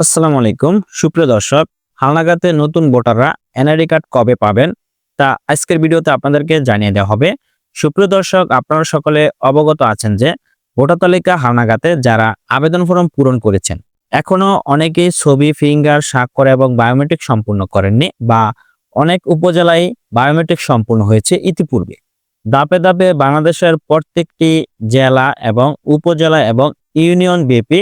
আসসালামু আলাইকুম। সুপ্রিয় দর্শক হালনাগাতে নতুন ভোটাররা এনআইডি কার্ড কবে পাবেন তা আজকের ভিডিওতে আপনাদেরকে জানিয়ে দেওয়া হবে। সুপ্রিয় দর্শক, আপনারা সকলে অবগত আছেন যে ভোটার তালিকা হালনাগাতে যারা আবেদন ফর্ম পূরণ করেছেন, এখনও অনেকেই ছবি, ফিঙ্গার, স্বাক্ষর এবং বায়োমেট্রিক সম্পূর্ণ করেননি বা অনেক উপজেলায় বায়োমেট্রিক সম্পূর্ণ হয়েছে ইতিপূর্বে। দাপে দাপে বাংলাদেশের প্রত্যেকটি জেলা এবং উপজেলা এবং ইউনিয়ন বিপি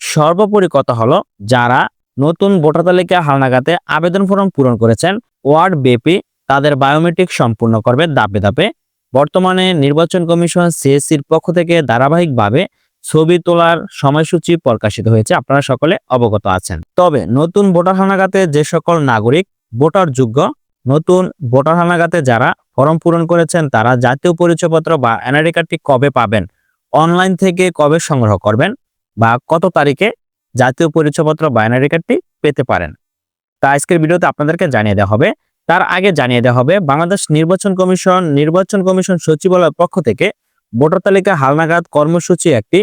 সর্বোপরি কথা হলো? যারা নতুন ভোটার তালিকা হালনাগাতে আবেদন ফর্ম পূরণ করেছেন, ওয়ার্ড বেপি তাদের বায়োমেট্রিক সম্পূর্ণ করবে দাপে দাপে বর্তমানে নির্বাচন কমিশন সিএসসির পক্ষ থেকে ধারাবাহিকভাবে ছবি তোলার সময়সূচি প্রকাশিত হয়েছে। আপনারা সকলে অবগত আছেন। তবে নতুন ভোটার হালনাগাতে যে সকল নাগরিক ভোটার যোগ্য নতুন ভোটার হালনাগাতে যারা ফর্ম পূরণ করেছেন, তারা জাতীয় পরিচয়পত্র বা এনআইডি কার্ডটি কবে পাবেন, অনলাইন থেকে কবে সংগ্রহ করবেন বা কত তারিখে জাতীয় পরিচয়পত্র বাইনারি কার্ডটি পেতে পারেন। তা আজকের ভিডিওতে আপনাদেরকে জানিয়ে দেওয়া হবে। তার আগে জানিয়ে দেওয়া হবে, বাংলাদেশ নির্বাচন কমিশন নির্বাচন কমিশন সচিবালয়ের পক্ষ থেকে ভোটার তালিকা হালনাগাদ কর্মসূচি একটি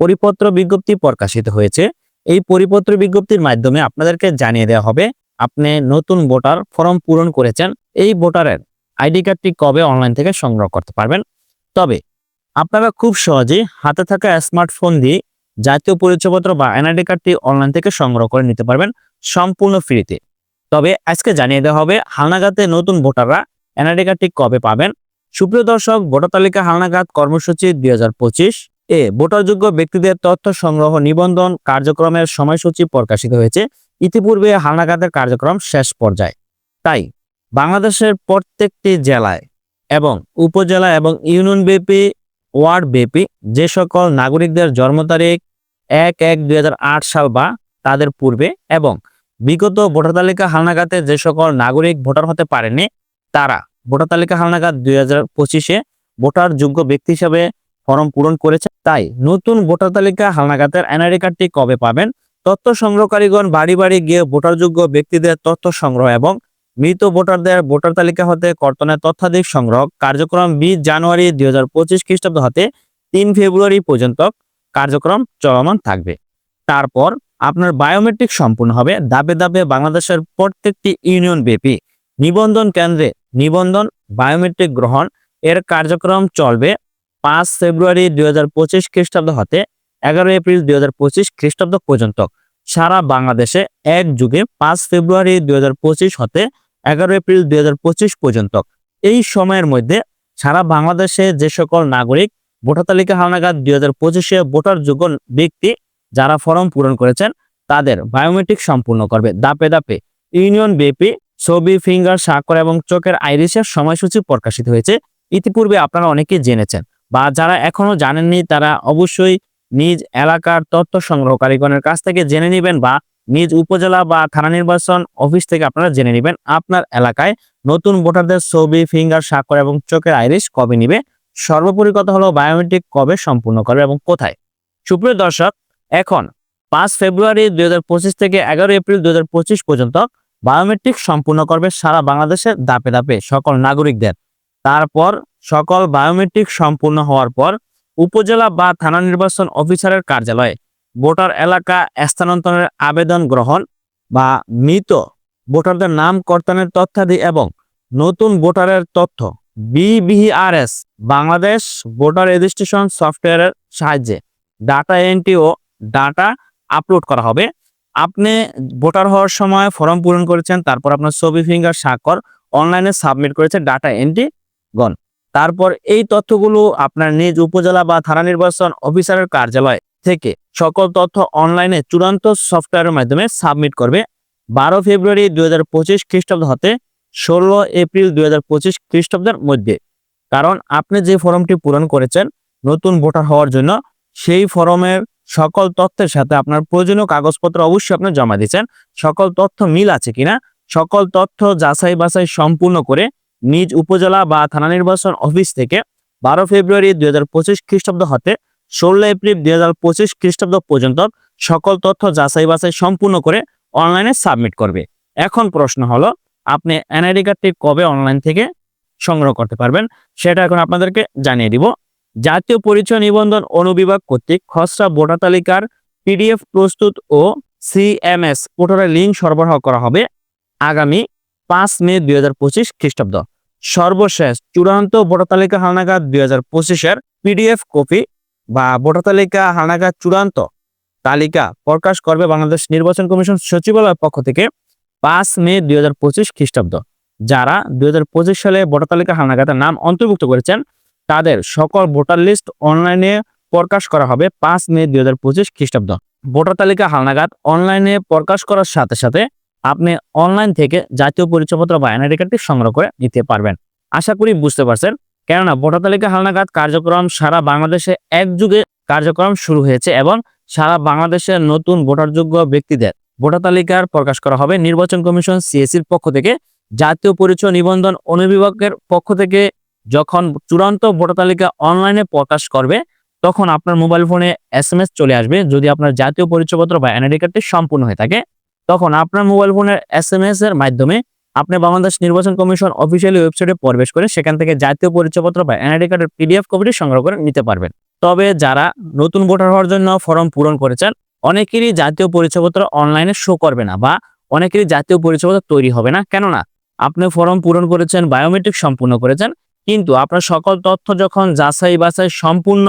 পরিপত্র বিজ্ঞপ্তি প্রকাশিত হয়েছে। এই পরিপত্র বিজ্ঞপ্তির মাধ্যমে আপনাদেরকে জানিয়ে দেওয়া হবে, আপনি নতুন ভোটার ফর্ম পূরণ করেছেন, এই ভোটারের আইডি কার্ডটি কবে অনলাইন থেকে সংগ্রহ করতে পারবেন। তবে আপনারা খুব সহজেই হাতে থাকা স্মার্টফোন দিয়ে জাতীয় পরিচয়পত্র বা এনআইডি কার্ডটি অনলাইন থেকে সংগ্রহ করে নিতে পারবেন সম্পূর্ণ ফ্রিতে। তবে আজকে জানিয়ে দেওয়া হবে হালনাগাতে নতুন ভোটাররা এনআইডি কার্ডটি কবে পাবেন। সুপ্রিয় দর্শক, ভোটার তালিকা হালনাগাদ কর্মসূচি দুই হাজার পঁচিশ এ ভোটারযোগ্য ব্যক্তিদের তথ্য সংগ্রহ নিবন্ধন কার্যক্রমের সময়সূচি প্রকাশিত হয়েছে। ইতিপূর্বে হালনাগাদের কার্যক্রম শেষ পর্যায়ে। তাই বাংলাদেশের প্রত্যেকটি জেলায় এবং উপজেলা এবং ইউনিয়ন ব্যাপী, ওয়ার্ড ব্যাপী যে সকল নাগরিকদের জন্ম তারিখ এক এক দুই সাল বা তাদের পূর্বে এবং বিগত ভোটার তালিকা হালনাগাতে যে সকল নাগরিক ভোটার হতে পারেনি, তারা ভোটার তালিকা হালনাগাদ দুই হাজার পঁচিশে ভোটার যোগ্য ব্যক্তি হিসাবে ফর্ম পূরণ করেছে। তাই নতুন ভোটার তালিকা হালনাগাতের এনআইডি কার্ডটি কবে পাবেন? তথ্য সংগ্রহকারীগণ বাড়ি বাড়ি গিয়ে ভোটারযোগ্য ব্যক্তিদের তথ্য সংগ্রহ এবং মৃত ভোটারদের ভোটার তালিকা হতে কর্তনের তথ্যাধিক সংগ্রহ কার্যক্রম বিশ জানুয়ারি দুই হাজার পঁচিশ খ্রিস্টাব্দ হতে তিন ফেব্রুয়ারি পর্যন্ত কার্যক্রম চলমান থাকবে। তারপর আপনার বায়োমেট্রিক সম্পূর্ণ হবে। দাবে দাবে বাংলাদেশের প্রত্যেকটি ইউনিয়ন ব্যাপী নিবন্ধন কেন্দ্রে নিবন্ধন বায়োমেট্রিক গ্রহণ এর কার্যক্রম চলবে পাঁচ ফেব্রুয়ারি দুই হাজার পঁচিশ খ্রিস্টাব্দ হতে এগারো এপ্রিল দুই হাজার পঁচিশ খ্রিস্টাব্দ পর্যন্ত। সারা বাংলাদেশে এক যুগে পাঁচ ফেব্রুয়ারি দুই হাজার পঁচিশ হতে এগারো এপ্রিল দুই হাজার পঁচিশ পর্যন্ত। এই সময়ের মধ্যে সারা বাংলাদেশে যে সকল নাগরিক ভোটার তালিকা হালনাগাদ দুই হাজার পঁচিশে ভোটার যোগ্য ব্যক্তি যারা ফর্ম পূরণ করেছেন, তাদের বায়োমেট্রিক সম্পূর্ণ করবে। দাপে দাপে ইউনিয়ন বিপি ছবি, ফিঙ্গার, স্বাক্ষর এবং চোখের আইরিসের সময়সূচি প্রকাশিত হয়েছে। ইতিপূর্বে আপনারা অনেকেই জেনেছেন বা যারা এখনও জানেননি, তারা অবশ্যই নিজ এলাকার তথ্য সংগ্রহকারীগণের কাছ থেকে জেনে নেবেন বা নিজ উপজেলা বা থানা নির্বাচন অফিস থেকে আপনারা জেনে নেবেন আপনার এলাকায় নতুন ভোটারদের ছবি, ফিঙ্গার, স্বাক্ষর এবং চোখের আইরিশ কবে নিবে সর্বোপরি কথা হলো বায়োমেট্রিক কবে সম্পূর্ণ করবে এবং কোথায়? সুপ্রিয় দর্শক, এখন পাঁচ ফেব্রুয়ারি দুই হাজার পঁচিশ থেকে এগারো এপ্রিল দুই হাজার পঁচিশ পর্যন্ত বায়োমেট্রিক সম্পূর্ণ করবে সারা বাংলাদেশের দাপে দাপে সকল নাগরিকদের। তারপর সকল বায়োমেট্রিক সম্পূর্ণ হওয়ার পর উপজেলা বা থানা নির্বাচন অফিসারের কার্যালয়ে ভোটার এলাকা স্থানান্তরের আবেদন গ্রহণ বা মৃত ভোটারদের নাম কর্তনের তথ্যাদি এবং নতুন ভোটারের তথ্য বিবিআরএস বাংলাদেশ ভোটার রেজিস্ট্রেশন সফটওয়্যারের সাহায্যে ডাটা এন্ট্রি ও ডাটা আপলোড করা হবে। আপনি ভোটার হওয়ার সময় ফর্ম পূরণ করেছেন, তারপর আপনার ছবি ফিঙ্গার স্বাক্ষর অনলাইনে সাবমিট করেছে ডাটা এন্ট্রি গণ। তারপর এই তথ্যগুলো আপনার নিজ উপজেলা বা থানা নির্বাচন অফিসারের কার্যালয় থেকে সকল তথ্য অনলাইনে চূড়ান্ত সফটওয়্যারের মাধ্যমে সাবমিট করবে। বারো ফেব্রুয়ারি দুই হাজার পঁচিশ খ্রিস্টাব্দ হতে ষোলো এপ্রিল দুই হাজার পঁচিশ খ্রিস্টাব্দের মধ্যে। কারণ আপনি যে ফর্মটি পূরণ করেছেন, নতুন ভোটার হওয়ার জন্য, সেই ফর্মের সকল তথ্যের সাথে আপনার প্রয়োজনীয় কাগজপত্র অবশ্যই আপনি জমা দিচ্ছেন সকল তথ্য মিল আছে কিনা, সকল তথ্য যাচাই বাছাই সম্পূর্ণ করে নিজ উপজেলা বা থানা নির্বাচন অফিস থেকে বারো ফেব্রুয়ারি দুই হাজার পঁচিশ খ্রিস্টাব্দ হতে ষোলো এপ্রিল দুই হাজার পঁচিশ খ্রিস্টাব্দ পর্যন্ত সকল তথ্য যাচাই বাছাই সম্পূর্ণ করে অনলাইনে সাবমিট করবে। এখন প্রশ্ন হলো আপনি এনআইডি কার্ডটি কবে অনলাইন থেকে সংগ্রহ করতে পারবেন, সেটা এখন আপনাদেরকে জানিয়ে দিব। জাতীয় পরিচয় নিবন্ধন অনুবিভাগ কর্তৃক খসড়া ভোটার তালিকার পিডিএফ প্রস্তুত ও সিএমএস পোর্টালের লিঙ্ক সরবরাহ করা হবে আগামী পাঁচ মে দুই হাজার পঁচিশ খ্রিস্টাব্দ। সর্বশেষ চূড়ান্ত ভোটার তালিকা হালনাগাদ দুই হাজার পঁচিশের পিডিএফ কপি বা ভোটার তালিকা হালনাগাদ চূড়ান্ত তালিকা প্রকাশ করবে বাংলাদেশ নির্বাচন কমিশন সচিবালয়ের পক্ষ থেকে। পাঁচ মে দুই হাজার পঁচিশ খ্রিস্টাব্দ। যারা দুই হাজার পঁচিশ সালে ভোটার তালিকা হালনাগাদের নাম অন্তর্ভুক্ত করেছেন, তাদের সকল ভোটার লিস্ট অনলাইনে প্রকাশ করা হবে পাঁচ মে দুই হাজার পঁচিশ খ্রিস্টাব্দ। ভোটার তালিকা হালনাগাদ অনলাইনে প্রকাশ করার সাথে সাথে আপনি অনলাইন থেকে জাতীয় পরিচয়পত্র বা এনআইডি কার্ডটি সংগ্রহ করে নিতে পারবেন। আশা করি বুঝতে পারছেন। কেননা ভোটার তালিকা হালনাগাদ কার্যক্রম সারা বাংলাদেশে একযুগে কার্যক্রম শুরু হয়েছে এবং সারা বাংলাদেশের নতুন ভোটারযোগ্য ব্যক্তিদের ভোটার তালিকার প্রকাশ করা হবে। নির্বাচন কমিশন সিএসির পক্ষ থেকে জাতীয় পরিচয় নিবন্ধন অনুবিভাগের পক্ষ থেকে যখন চূড়ান্ত ভোটার তালিকা অনলাইনে প্রকাশ করবে, তখন আপনার মোবাইল ফোনে এস চলে আসবে। যদি আপনার জাতীয় পরিচয়পত্র বা এনআইডি কার্ডটি সম্পূর্ণ হয়ে থাকে, তখন আপনার মোবাইল ফোনের এস এর মাধ্যমে আপনি বাংলাদেশ নির্বাচন কমিশন অফিসিয়ালি ওয়েবসাইটে প্রবেশ করে সেখান থেকে জাতীয় পরিচয়পত্র বা এনআইডি কার্ডের পিডিএফ কপিটি সংগ্রহ করে নিতে পারবেন। তবে যারা নতুন ভোটার হওয়ার জন্য ফর্ম পূরণ করেছেন অনেকেরই জাতীয় পরিচয়পত্র অনলাইনে শো করবে না বা অনেকেরই জাতীয় পরিচয়পত্র তৈরি হবে না। কেননা, আপনি ফর্ম পূরণ করেছেন বায়োমেট্রিক সম্পূর্ণ করেছেন, কিন্তু আপনার সকল তথ্য যখন যাচাই বাছাই সম্পূর্ণ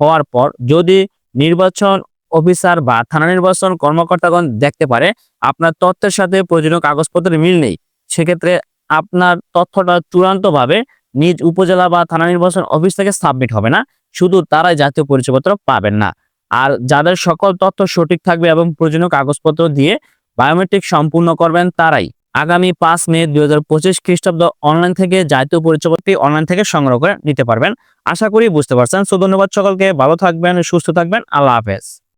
হওয়ার পর যদি নির্বাচন অফিসার বা থানা নির্বাচন কর্মকর্তাগণ দেখতে পারে, আপনার তথ্যের সাথে প্রয়োজনীয় কাগজপত্রের মিল নেই। সেক্ষেত্রে আপনার তথ্যটা চূড়ান্তভাবে নিজ উপজেলা বা থানা নির্বাচন অফিস থেকে সাবমিট হবে না। শুধু তারাই জাতীয় পরিচয়পত্র পাবেন না। আর যাদের সকল তথ্য সঠিক থাকবে এবং প্রয়োজনীয় কাগজপত্র দিয়ে বায়োমেট্রিক সম্পূর্ণ করবেন তারাই। আগামী পাঁচ মে দুই হাজার পঁচিশ খ্রিস্টাব্দ অনলাইন থেকে জাতীয় পরিচয়পত্রটি অনলাইন থেকে সংগ্রহ করে নিতে পারবেন। আশা করি বুঝতে পারছেন। সো ধন্যবাদ সকলকে। ভালো থাকবেন, সুস্থ থাকবেন। আল্লাহ হাফেজ।